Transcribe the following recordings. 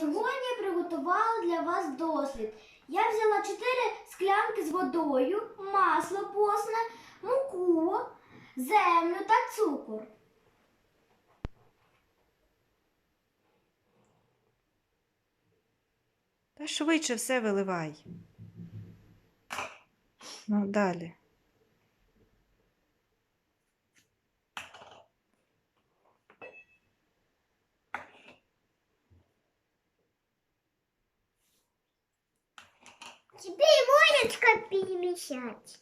Сьогодні я приготувала для вас дослід. Я взяла 4 склянки з водою, масло постне, муку, землю та цукор. Та швидше все виливай. Ну, далі. Водочка перемешать.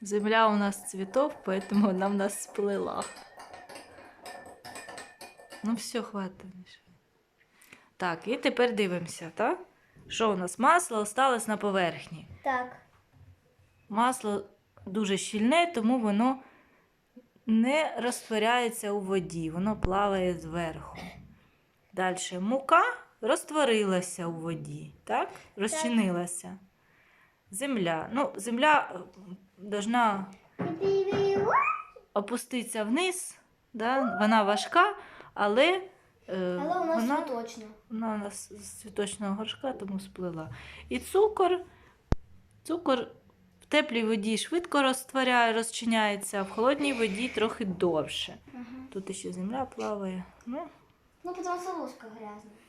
Земля у нас цветов, поэтому она у нас сплыла. Ну, все, хватить. Так, і тепер дивимося, так? Що у нас? Масло осталось на поверхні. Так. Масло дуже щільне, тому воно не розтворяється у воді, воно плаває зверху. Далі мука розтворилася у воді, так? Розчинилася. Земля. Ну, земля должна опуститися вниз, да? вона важка, але, Але у нас вона, цвіточна. вона у нас з цвіточного горшка, тому сплила. І цукор, цукор в теплій воді швидко розтворяє, розчиняється, а в холодній воді трохи довше. Тут ще земля плаває. Ну, Ну, что ложка грязная. Да.